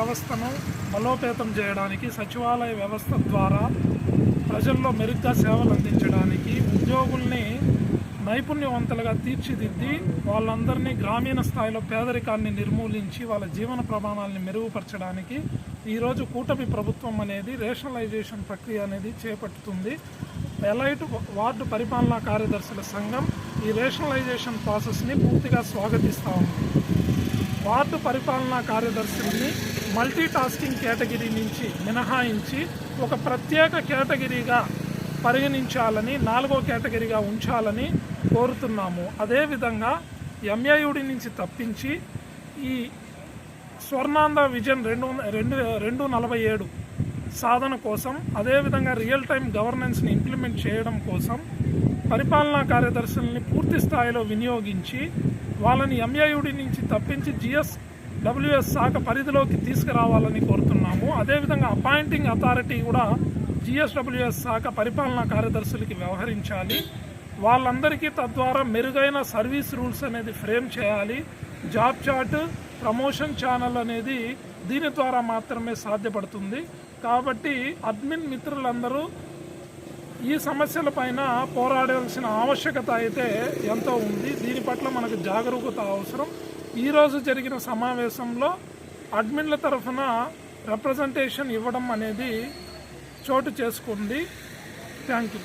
వ్యవస్థను బలోపేతం చేయడానికి సచివాలయ వ్యవస్థ ద్వారా ప్రజల్లో మెరుగ్గా సేవలు అందించడానికి ఉద్యోగుల్ని నైపుణ్యవంతులుగా తీర్చిదిద్ది వాళ్ళందరినీ గ్రామీణ స్థాయిలో పేదరికాన్ని నిర్మూలించి వాళ్ళ జీవన ప్రమాణాలని మెరుగుపరచడానికి ఈరోజు కూటమి ప్రభుత్వం అనేది రేషనలైజేషన్ ప్రక్రియ అనేది చేపట్టుతుంది ఎలైట్ వార్డు పరిపాలనా కార్యదర్శుల సంఘం ఈ రేషనలైజేషన్ ప్రాసెస్ని పూర్తిగా స్వాగతిస్తూ ఉంది. వార్డు పరిపాలనా కార్యదర్శుల్ని మల్టీ టాస్కింగ్ కేటగిరీ నుంచి మినహాయించి ఒక ప్రత్యేక కేటగిరీగా పరిగణించాలని నాలుగో కేటగిరీగా ఉంచాలని కోరుతున్నాము. అదేవిధంగా ఎంఏయుడి నుంచి తప్పించి ఈ స్వర్ణాంధ్ర విజన్ రెండు రెండు రెండు నలభై ఏడు సాధన కోసం అదేవిధంగా రియల్ టైం గవర్నెన్స్ని ఇంప్లిమెంట్ చేయడం కోసం పరిపాలనా కార్యదర్శుల్ని పూర్తి స్థాయిలో వినియోగించి వాళ్ళని ఎంఏయుడి నుంచి తప్పించి జిఎస్ డబ్ల్యూఎస్ శాఖ పరిధిలోకి తీసుకురావాలని కోరుతున్నాము. అదేవిధంగా అపాయింటింగ్ అథారిటీ కూడా జిఎస్డబ్ల్యూఎస్ శాఖ పరిపాలనా కార్యదర్శులకి వ్యవహరించాలి. వాళ్ళందరికీ తద్వారా మెరుగైన సర్వీస్ రూల్స్ అనేది ఫ్రేమ్ చేయాలి. జాబ్ చార్ట్ ప్రమోషన్ ఛానల్ అనేది దీని ద్వారా మాత్రమే సాధ్యపడుతుంది. కాబట్టి అడ్మిన్ మిత్రులందరూ ఈ సమస్యల పైన పోరాడాల్సిన ఆవశ్యకత అయితే ఎంతో ఉంది. దీని పట్ల మనకు జాగరూకత అవసరం. ఈరోజు జరిగిన సమావేశంలో అడ్మిన్ల తరఫున రిప్రజెంటేషన్ ఇవ్వడం అనేది చోటు చేసుకుంది. Thank you